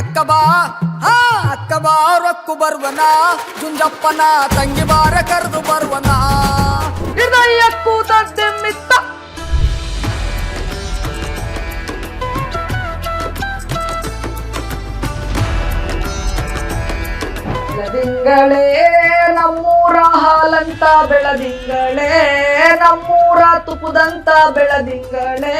ಅಕ್ಕ ಬಾ ಹಾ ಅಕ್ಕ ಬಾ ರೊಕ್ಕು ಬರ್ವನ ಜುಂಜಪ್ಪನ ತಂಗಿ ಬಾರ ಕರೆದು ಬರ್ವನ ಹೃದಯ ಕೂತದ್ದೆಮ್ಮಿತ್ತ ಬೆಳದಿಂಗಳೇ ನಮ್ಮೂರ ಹಾಲಂತ ಬೆಳದಿಂಗಳೇ ನಮ್ಮೂರ ತುಪುದಂತ ಬೆಳದಿಂಗಳೇ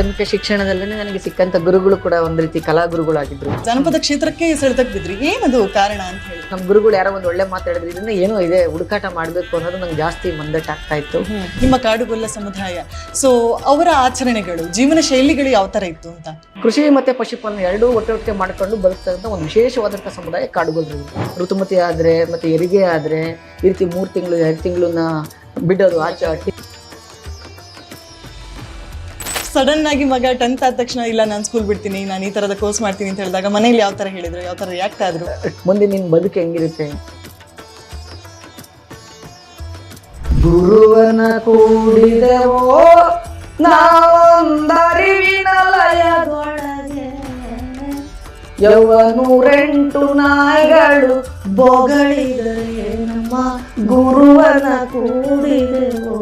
ಪ್ರಾಥಮಿಕ ಶಿಕ್ಷಣದಲ್ಲೇ ನನಗೆ ಸಿಕ್ಕಂತ ಗುರುಗಳು ಕೂಡ ಒಂದ್ ರೀತಿ ಕಲಾ ಗುರುಗಳಾಗಿದ್ರು. ಜಾನಪದ ಕ್ಷೇತ್ರಕ್ಕೆ ಸೆಳೆದಕ್ ಬಿದ್ರಿ ಏನದು ಕಾರಣ ಅಂತ ಹೇಳಿ. ನಮ್ಮ ಗುರುಗಳು ಯಾರೋ ಒಂದು ಒಳ್ಳೆ ಮಾತಾಡಿದ್ರು. ಇದನ್ನ ಏನೋ ಇದೆ ಹುಡುಕಾಟ ಮಾಡ್ಬೇಕು ಅನ್ನೋದು ನಂಗೆ ಜಾಸ್ತಿ ಮಂದಟ್ಟಾಗ್ತಾ ಇತ್ತು. ನಿಮ್ಮ ಕಾಡುಗೊಲ್ಲ ಸಮುದಾಯ. ಸೊ ಅವರ ಆಚರಣೆಗಳು ಜೀವನ ಶೈಲಿಗಳು ಯಾವ ತರ ಇತ್ತು ಅಂತ? ಕೃಷಿ ಮತ್ತೆ ಪಶುಪಾಲನೆ ಎರಡೂ ಒಟ್ಟೊಟ್ಟಿಗೆ ಮಾಡ್ಕೊಂಡು ಬದುಕ್ತಕ್ಕಂಥ ಒಂದು ವಿಶೇಷವಾದಂಥ ಸಮುದಾಯ ಕಾಡುಗೊಲ್ಲ ಋತುಮತಿ ಆದ್ರೆ ಮತ್ತೆ ಹೆರಿಗೆ ಆದ್ರೆ ಈ ರೀತಿ ಮೂರು ತಿಂಗಳು ಎರಡು ತಿಂಗಳನ್ನ ಬಿಡೋದು ಆಚೆ ಸಡನ್ ಆಗಿ ಮಗ ಟೆಂತ್ ಆದ ತಕ್ಷಣ ಇಲ್ಲ ನಾನು ಸ್ಕೂಲ್ ಬಿಡ್ತೀನಿ ನಾನು ಈ ತರದ ಕೋರ್ಸ್ ಮಾಡ್ತೀನಿ ಅಂತ ಹೇಳಿದಾಗ ಮನೇಲಿ ಯಾವ ತರ ಹೇಳಿದ್ರು ಯಾವ ತರ ರಿಯಾಕ್ಟ್ ಆದ್ರು? ಮುಂದೆ ನಿನ್ ಬದುಕು ಹೆಂಗಿರುತ್ತೆ? ಗುರುವನ ಕೂಡಿದೆವೋ ನಾವೊಂದರಿವಿನ ಲಯದೊಳಗೆ. ಯೌವನೂರೆಂಟು ನಾಯಿಗಳು ಬೊಗಳಿದರೆ ನಮ್ಮ ಗುರುವನ ಕೂಡಿದೆವೋ.